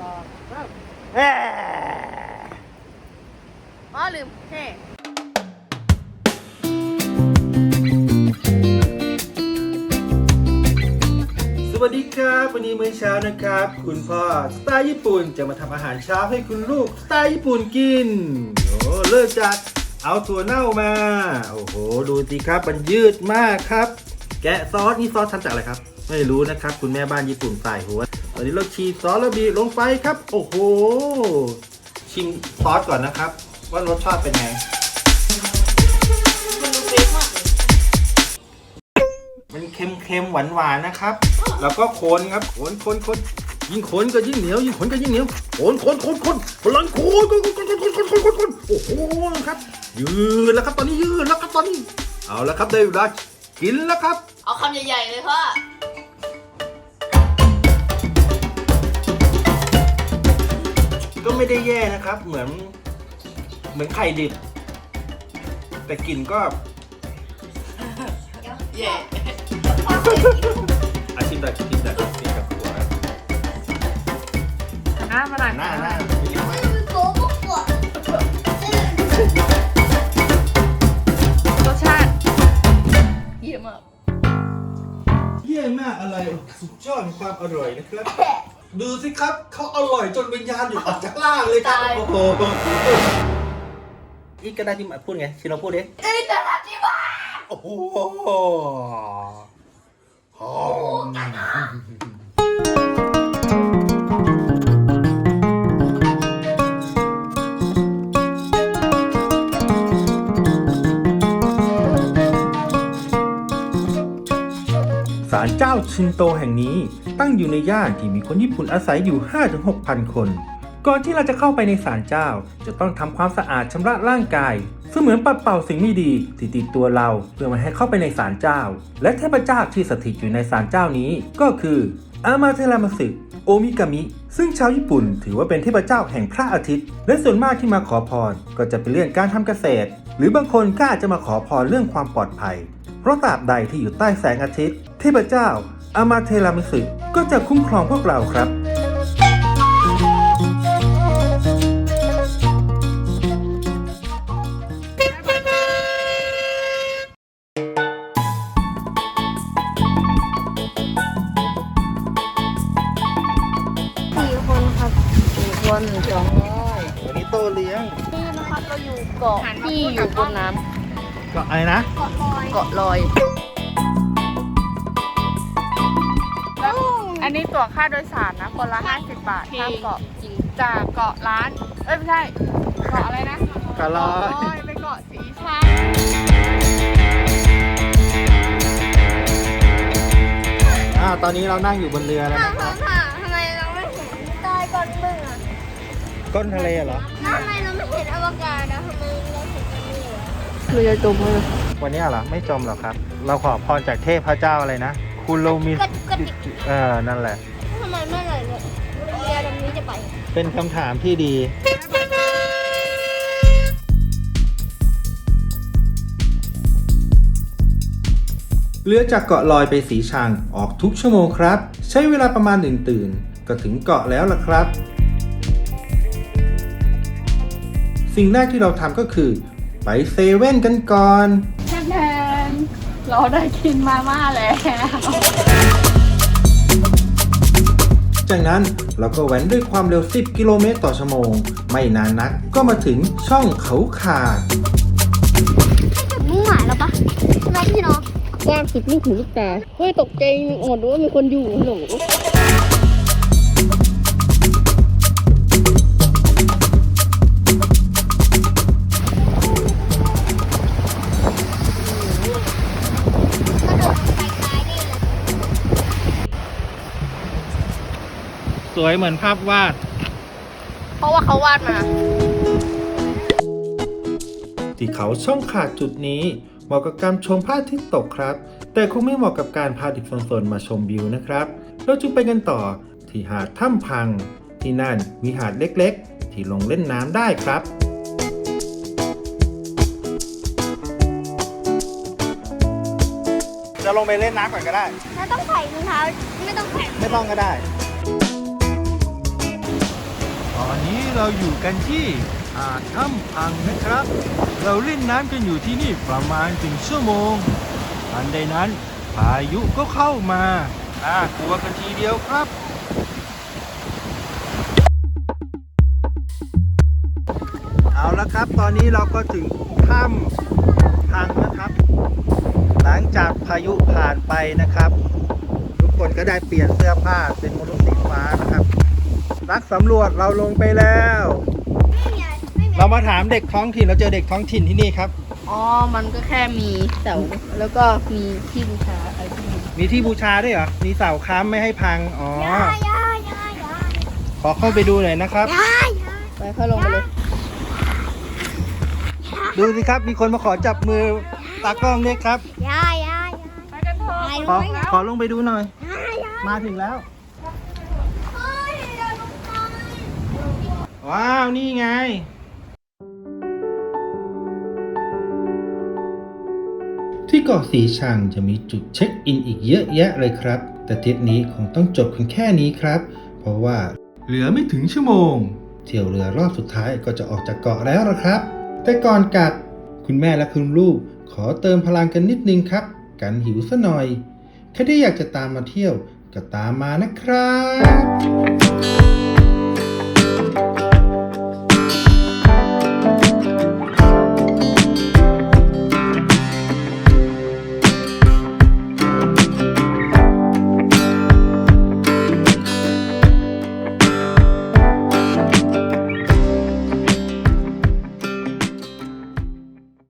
สามแอะอ๋อลืมเท่สวัสดีครับ วันนี้มื้อเช้านะครับ คุณพ่อสไตล์ญี่ปุ่นจะมาทำอาหารเช้าให้คุณลูกสไตล์ญี่ปุ่นกินโอ้เริ่มจากเอาถั่วเน่ามา โอ้โห ดูสิครับมันยืดมากครับ แกะซอสนี่ซอสทำจากอะไรครับ ไม่รู้นะครับ คุณแม่บ้านญี่ปุ่นใส่หัวตอนนี้เราฉีดซอสแล้วบีบลงไปครับ โอ้โห ชิมซอสก่อนนะครับ ว่ารสชาติเป็นไงมันเค็มๆหวานๆนะครับ แล้วก็คนครับคนคนคนยิ่งคนก็ยิ่งเหนียวยิ่งคนก็ยิ่งเหนียวคนคนคนคนพลังคนคนคนคนคนคนคนคนคนโอ้โหครับ ยืดแล้วครับตอนนี้ยืดแล้วครับตอนนี้ เอาแล้วครับได้เวลากินแล้วครับ เอาคำใหญ่ๆเลยพ่อ ก็ไม่ได้แย่นะครับ เหมือน เหมือนไข่ดิบ แต่กลิ่นก็ เย่อาชิมแบบชิมแบบชิมกับหัวหน้ามาหน่อยหน้าหน้ารสชาติเยี่ยมมาก เยี่ยมมากอะไร สุดยอดของความอร่อยนะครับ ดูสิครับเขาอร่อยจนวิญญาณอยู่ออกจากล่างเลยครับตาย โอ้โหอีกก็ได้ที่มาพูดไงชิเราพูดดิเอ้ยแต่ละที่บ้าโอ้โหหอมศาลเจ้าชินโตแห่งนี้ ตั้งอยู่ในย่านที่มีคนญี่ปุ่นอาศัยอยู่ 5-6,000 คน ก่อนที่เราจะเข้าไปในศาลเจ้า จะต้องทำความสะอาดชำระร่างกายเสมือนปัดเป่าสิ่งไม่ดีที่ติดตัวเราเพื่อไม่ให้เข้าไปในศาลเจ้า และเทพเจ้าที่สถิตอยู่ในศาลเจ้านี้ก็คืออามาเทรามาสึโอมิกามิ ซึ่งชาวญี่ปุ่นถือว่าเป็นเทพเจ้าแห่งพระอาทิตย์ และส่วนมากที่มาขอพร ก็จะเป็นเรื่องการทำเกษตร หรือบางคนก็อาจจะมาขอพรเรื่องความปลอดภัย เพราะตราบใดที่อยู่ใต้แสงอาทิตย์ เทพเจ้า อามาเทรามิสึก็จะคุ้มครองพวกเราครับ สี่คนครับสี่คนสองร้อยวันนี้โตเลี้ยงนี่นะครับเราอยู่เกาะที่อยู่บนน้ก็อะไรนะำเกาะลอยอั นนี้ตั๋วค่าโดยสารนะ คนละ 50 บาทข้ามเกาะจริงจากเกาะล้าน เอ้ย ไม่ใช่ เกาะอะไรนะกะลอยโอ้ยไปเกาะสีชังอ่าตอนนี้เรานั่งอยู่บนเรือแล้วนะครับทำไมเราไม่เห็นใต้ก้อนเบื้องอะก้นทะเลเหรอ ทำไมเราไม่เห็นอวกาศนะทำไมเราเห็นอันนี้เหรอ เรือจะจมเลยวันนี้เหรอ ไม่จมหรอกครับ เราขอพรจากเทพเจ้าอะไรนะ คุณโลมิกระกระติก เออนั่นแหละ ทำไมเมื่อไหร่เนี่ยเรือลำนี้จะไป เป็นคำถามที่ดี เรือจากเกาะลอยไปสีชังออกทุกชั่วโมงครับ ใช้เวลาประมาณหนึ่งตื่น ก็ถึงเกาะแล้วล่ะครับ สิ่งแรกที่เราทำก็คือ ไปเซเว่นกันก่อนแทนแทน เราได้กินมาม่าแล้ว จากนั้นเราก็แว้นด้วยความเร็ว 10 กิโลเมตรต่อชั่วโมง ไม่นานนักก็มาถึงช่องเขาขาดมุ่งหมายแล้วปะใช่ไมพี่น้องกว้างสุดลูกหูลูกตาเฮ้ยตกใจอดว่ามีคนอยู่หลส วยเหมือนภาพวาด เพราะว่าเขาวาดมา ที่เขาช่องขาดจุดนี้เหมาะกับการชมพระอาทิตย์ตกครับ แต่คงไม่เหมาะกับการพาเด็กโซนๆมาชมวิวนะครับ เราจึงไปกันต่อที่หาดถ้ำพัง ที่นั่นมีหาดเล็กๆ ที่ลงเล่นน้ำได้ครับจะลงไปเล่นน้ำก่อนก็ได้เราต้องใส่รองเท้าไม่ต้องใส่ ไม่ต้องก็ได้ อนนี้เราอยู่กันที่ถ้ำพังนะครับ เราเล่นน้ำกันอยู่ที่นี่ประมาณถึงชั่วโมงทันใดนั้นพายุก็เข้ามาอ่ากลัวกันทีเดียวครับ เอาละครับ ตอนนี้เราก็ถึงถ้ำพังนะครับ หลังจากพายุผ่านไปนะครับ ทุกคนก็ได้เปลี่ยนเสื้อผ้าเป็นมนุษย์สีฟ้า นะครับนักสำรวจเราลงไปแล้วเรามาถามเด็กท้องถิ่นเราเจอเด็กท้องถิ่นที่นี่ครับ อ๋อ มันก็แค่มีเสาแล้วก็มีที่บูชาอะไรที่นี่มีที่บูชาด้วยเหรอ มีเสาค้ำไม่ให้พัง อ๋อ ยายยายยายยายขอเข้าไปดูหน่อยนะครับ ยายไปเข้าลงไปเลย ดูสิครับ มีคนมาขอจับมือตากล้องด้วยครับ ยายยายไปกันเถอะยายขอขอลงไปดูหน่อย ยายยายมาถึงแล้ว เฮ้ยเดี๋ยวลงไป ว้าว นี่ไง ที่เกาะสีชังจะมีจุดเช็คอินอีกเยอะแยะเลยครับ แต่ทริปนี้คงต้องจบเพียงแค่นี้ครับ เพราะว่าเหลือไม่ถึงชั่วโมง เที่ยวเรือรอบสุดท้ายก็จะออกจากเกาะแล้วละครับ แต่ก่อนกลับ คุณแม่และคุณลูกขอเติมพลังกันนิดนึงครับ กันหิวซะหน่อยใครที่อยากจะตามมาเที่ยวก็ตามมานะครับ